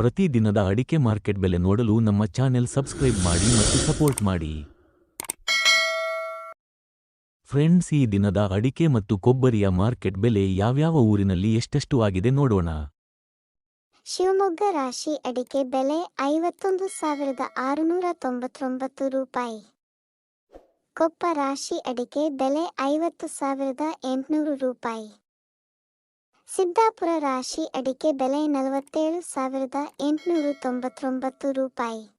ಪ್ರತಿ ದಿನದ ಅಡಿಕೆ ಮಾರ್ಕೆಟ್ ಬೆಲೆ ನೋಡಲು ನಮ್ಮ ಚಾನೆಲ್ ಸಬ್ಸ್ಕ್ರೈಬ್ ಮಾಡಿ ಮತ್ತು ಸಪೋರ್ಟ್ ಮಾಡಿ. ಫ್ರೆಂಡ್ಸ್, ಈ ದಿನದ ಅಡಿಕೆ ಮತ್ತು ಕೊಬ್ಬರಿಯ ಮಾರ್ಕೆಟ್ ಬೆಲೆ ಯಾವ್ಯಾವ ಊರಿನಲ್ಲಿ ಎಷ್ಟೆಷ್ಟು ಆಗಿದೆ ನೋಡೋಣ. ಶಿವಮೊಗ್ಗ ರಾಶಿ ಅಡಿಕೆ ಬೆಲೆ ಐವತ್ತೊಂದು ಸಾವಿರದ ಆರುನೂರ ತೊಂಬತ್ತೊಂಬತ್ತು ರೂಪಾಯಿ. ಕೊಪ್ಪ ರಾಶಿ ಅಡಿಕೆ ಬೆಲೆ ಐವತ್ತು ಸಾವಿರದ ಎಂಟುನೂರು ರೂಪಾಯಿ. ಸಿದ್ದಾಪುರ ರಾಶಿ ಅಡಿಕೆ ಬೆಲೆ ನಲವತ್ತೇಳು ಸಾವಿರದ ಎಂಟುನೂರು ತೊಂಬತ್ತೊಂಬತ್ತು ರೂಪಾಯಿ.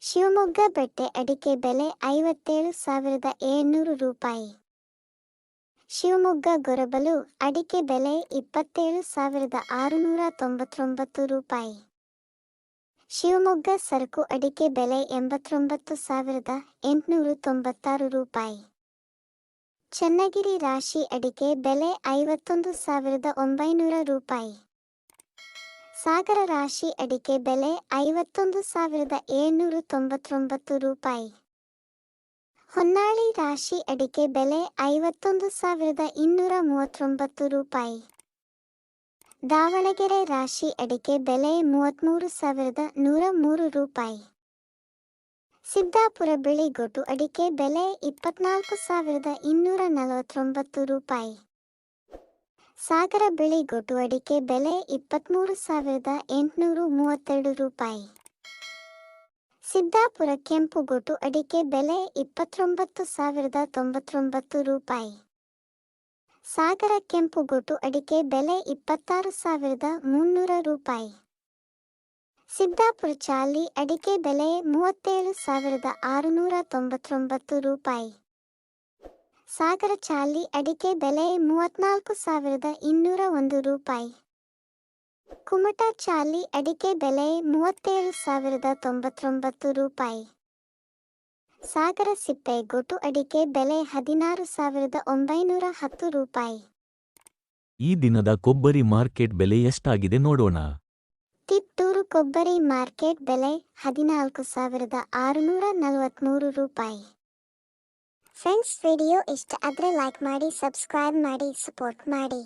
ಶಿವಮೊಗ್ಗ ಬೆಟ್ಟೆ ಅಡಿಕೆ ಬೆಲೆ ಐವತ್ತೇಳು ಸಾವಿರದ ಏಳ್ನೂರು ರೂಪಾಯಿ. ಶಿವಮೊಗ್ಗ ಗೊರಬಲು ಅಡಿಕೆ ಬೆಲೆ ಇಪ್ಪತ್ತೇಳು ಸಾವಿರದ ಆರುನೂರ ತೊಂಬತ್ತೊಂಬತ್ತು ರೂಪಾಯಿ. ಶಿವಮೊಗ್ಗ ಸರಕು ಅಡಿಕೆ ಬೆಲೆ ಎಂಬತ್ತೊಂಬತ್ತು ಸಾವಿರದ ಎಂಟುನೂರು ತೊಂಬತ್ತಾರು ರೂಪಾಯಿ. ಚನ್ನಗಿರಿ ರಾಶಿ ಅಡಿಕೆ ಬೆಲೆ ಐವತ್ತೊಂದು ಸಾವಿರದ ಒಂಬೈನೂರ ರೂಪಾಯಿ. ಸಾಗರ ರಾಶಿ ಅಡಿಕೆ ಬೆಲೆ ಐವತ್ತೊಂದು ಸಾವಿರದ ಏಳ್ನೂರ ತೊಂಬತ್ತೊಂಬತ್ತು ರೂಪಾಯಿ. ಹೊನ್ನಾಳಿ ರಾಶಿ ಅಡಿಕೆ ಬೆಲೆ ಐವತ್ತೊಂದು ಸಾವಿರದ ಇನ್ನೂರ ಮೂವತ್ತೊಂಬತ್ತು ರೂಪಾಯಿ. ದಾವಣಗೆರೆ ರಾಶಿ ಅಡಿಕೆ ಬೆಲೆ ಮೂವತ್ತ್ಮೂರು ಸಾವಿರದ ನೂರ ಮೂರು ರೂಪಾಯಿ. ಸಿದ್ದಾಪುರ ಬಿಳಿಗೊಟ್ಟು ಅಡಿಕೆ ಬೆಲೆ ಇಪ್ಪತ್ನಾಲ್ಕು ಸಾವಿರದ ಇನ್ನೂರ ನಲವತ್ತೊಂಬತ್ತು ರೂಪಾಯಿ. ಸಾಗರ ಬಿಳಿಗೊಟ್ಟು ಅಡಿಕೆ ಬೆಲೆ ಇಪ್ಪತ್ತ್ಮೂರು ಸಾವಿರದ ಎಂಟುನೂರು ಮೂವತ್ತೆರಡು ರೂಪಾಯಿ. ಸಿದ್ದಾಪುರ ಕೆಂಪುಗೊಟ್ಟು ಅಡಿಕೆ ಬೆಲೆ ಇಪ್ಪತ್ತೊಂಬತ್ತು ಸಾವಿರದ ತೊಂಬತ್ತೊಂಬತ್ತು ರೂಪಾಯಿ. ಸಾಗರ ಕೆಂಪುಗೊಟ್ಟು ಅಡಿಕೆ ಬೆಲೆ ಇಪ್ಪತ್ತಾರು ಸಾವಿರದ ಮುನ್ನೂರ ರೂಪಾಯಿ. ಸಿದ್ದಾಪುರ ಚಾಲಿ ಅಡಿಕೆ ಬೆಲೆ ಮೂವತ್ತೇಳು ಸಾವಿರದ ಆರುನೂರ ತೊಂಬತ್ತೊಂಬತ್ತು ರೂಪಾಯಿ. ಸಾಗರ ಚಾಲಿ ಅಡಿಕೆ ಬೆಲೆ ಮೂವತ್ನಾಲ್ಕು ಸಾವಿರದ ಇನ್ನೂರ ಒಂದು ರೂಪಾಯಿ. ಕುಮಟಾ ಚಾಲಿ ಅಡಿಕೆ ಬೆಲೆ ಮೂವತ್ತೇಳು ಸಾವಿರದ ತೊಂಬತ್ತೊಂಬತ್ತು ರೂಪಾಯಿ. ಸಾಗರ ಸಿಪ್ಪೆ ಗೊಟು ಅಡಿಕೆ ಬೆಲೆ ಹದಿನಾರು ಸಾವಿರದ ಒಂಬೈನೂರ ಹತ್ತು ರೂಪಾಯಿ. ಈ ದಿನದ ಕೊಬ್ಬರಿ ಮಾರ್ಕೆಟ್ ಬೆಲೆ ಎಷ್ಟಾಗಿದೆ ನೋಡೋಣ. ಕೊಬ್ಬರಿ ಮಾರ್ಕೆಟ್ ಬೆಲೆ ಹದಿನಾಲ್ಕು ಸಾವಿರದ ಆರುನೂರ ನಲವತ್ತ್ಮೂರು ರೂಪಾಯಿ. ಫ್ರೆಂಡ್ಸ್, ವಿಡಿಯೋ ಇಷ್ಟ ಆದರೆ ಲೈಕ್ ಮಾಡಿ ಸಬ್ಸ್ಕ್ರೈಬ್ ಮಾಡಿ ಸಪೋರ್ಟ್ ಮಾಡಿ.